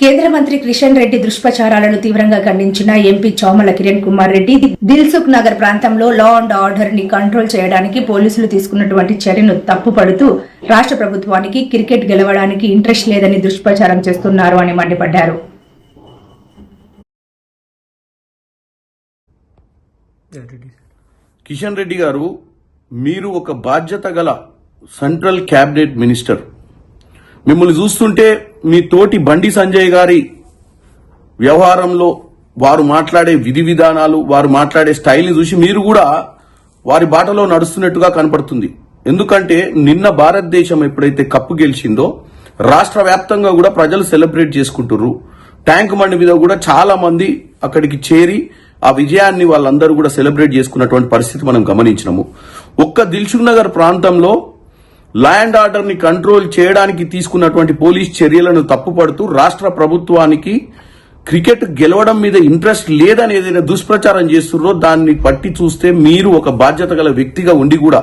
కేంద్ర మంత్రి కిషన్ రెడ్డి దుష్ప్రచారాలను తీవ్రంగా ఖండించిన ఎంపీ చోమల కిరణ్ కుమార్ రెడ్డి దిల్సుఖ్ నగర్ ప్రాంతంలో లా అండ్ ఆర్డర్ని కంట్రోల్ చేయడానికి పోలీసులు తీసుకున్నటువంటి చర్యను తప్పుపడుతూ రాష్ట్ర ప్రభుత్వానికి క్రికెట్ గెలవడానికి ఇంట్రెస్ట్ లేదని దుష్ప్రచారం చేస్తున్నారు అని మండిపడ్డారు. కిషన్ రెడ్డి గారు మీరు ఒక బాధ్యత గల సెంట్రల్ క్యాబినెట్ మినిస్టర్ మిమ్మల్ని చూస్తుంటే మీ తోటి బండి సంజయ్ గారి వ్యవహారంలో వారు మాట్లాడే విధి విధానాలు వారు మాట్లాడే స్టైల్ని చూసి మీరు కూడా వారి బాటలో నడుస్తున్నట్టుగా కనపడుతుంది. ఎందుకంటే నిన్న భారతదేశం ఎప్పుడైతే కప్పు గెలిచిందో రాష్ట్ర వ్యాప్తంగా కూడా ప్రజలు సెలబ్రేట్ చేసుకుంటుర్రు. ట్యాంక్ బండి మీద కూడా చాలా మంది అక్కడికి చేరి ఆ విజయాన్ని వాళ్ళందరూ కూడా సెలబ్రేట్ చేసుకున్నటువంటి పరిస్థితి మనం గమనించినాము. ఒక్క దిల్సుఖ్ నగర్ ప్రాంతంలో ల్యాండ్ ఆర్డర్ని కంట్రోల్ చేయడానికి తీసుకున్నటువంటి పోలీస్ చర్యలను తప్పుపడుతూ రాష్ట్ర ప్రభుత్వానికి క్రికెట్ గెలవడం మీద ఇంట్రెస్ట్ లేదని ఏదైనా దుష్ప్రచారం చేస్తున్నారో దాన్ని పట్టి చూస్తే మీరు ఒక బాధ్యత గల వ్యక్తిగా ఉండి కూడా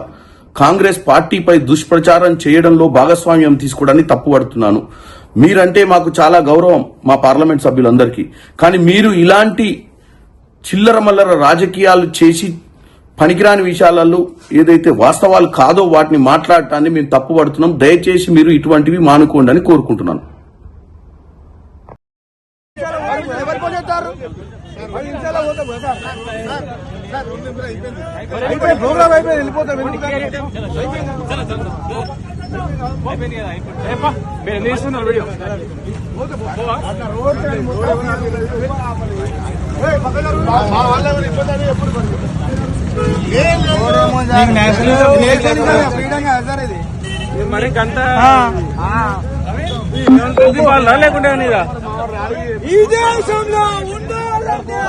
కాంగ్రెస్ పార్టీపై దుష్ప్రచారం చేయడంలో భాగస్వామ్యం తీసుకోవడాన్ని తప్పుపడుతున్నాను. మీరంటే మాకు చాలా గౌరవం మా పార్లమెంట్ సభ్యులందరికీ. కానీ మీరు ఇలాంటి చిల్లర మల్లర రాజకీయాలు చేసి పనికిరాని విషయాలలో ఏదైతే వాస్తవాలు కాదో వాటిని మాట్లాడటాన్ని మేము తప్పుపడుతున్నాం. దయచేసి మీరు ఇటువంటివి మానుకోండి అని కోరుకుంటున్నాను. వీడియో మరి గంట లేకుంటే ఈ దేశంలో ఉండాలంటే